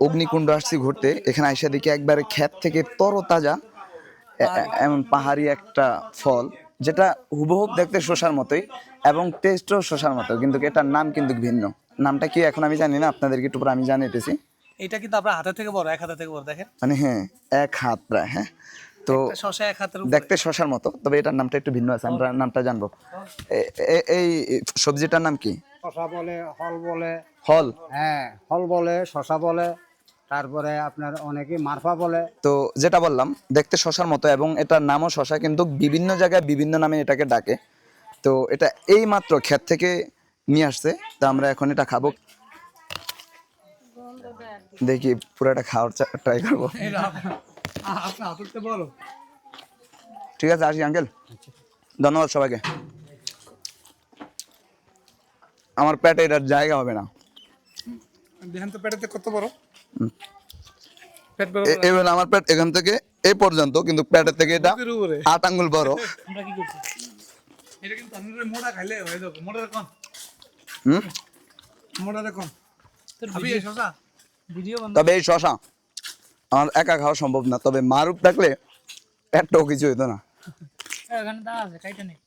অগ্নিকুণ্ড আসছি ঘুরতে এখানে আইসা দেখি একবারে ক্ষেত থেকে তরতাজা এমন পাহাড়ি একটা ফল যেটা হুবহুব দেখতে শসার মতোই এবং টেস্টও শসার মতো কিন্তু এটার নাম কিন্তু ভিন্ন। নামটা কি এখন আমি জানি না আপনাদেরকে একটু পরে আমি জানিয়েছি এটা কিন্তু আপনার হাতের থেকে বড় এক হাতের থেকে বড় দেখেন। মানে হ্যাঁ এক হাত প্রায় হ্যাঁ। তো শসা এক হাতের দেখতে শসার মতো তবে এটার নামটা একটু ভিন্ন আছে আমরা নামটা জানব। এই সবজিটার নাম কি? শশা বলে হল বলে। হল। হ্যাঁ হল বলে শশা বলে। তারপরে আপনার অনেকে মারফা বলে। তো যেটা বললাম দেখতে শশার মতো এবং এটার নামও শশা কিন্তু বিভিন্ন জায়গায় বিভিন্ন নামে এটাকে ডাকে। তো এটা এই মাত্র ক্ষেত থেকে নিয়ে আসছে তো আমরা এখন এটা খাব। দেখি পুরোটা খাওয়ার ট্রাই করব। ঠিক আছে আসি আঙ্কেল ধন্যবাদ সবাইকে। আমার পেটে এটার জায়গা হবে না। দেখেন তো পেটেতে কত বড়? এবার আমার পেট এখান থেকে এই পর্যন্ত কিন্তু পেটের থেকে এটা আট আঙ্গুল বড়। আমরা কি করছি? এটা কিন্তু আমি মোটা খাইলে হয়ে যাবে মোটা কম। হুম? মোটা কম। আমি এই শসা তবে এই শশা আমার একা খাওয়া সম্ভব না তবে মারুপ থাকলে একটাও কিছু হতো না। এখানে দা আছে কাইটা নেই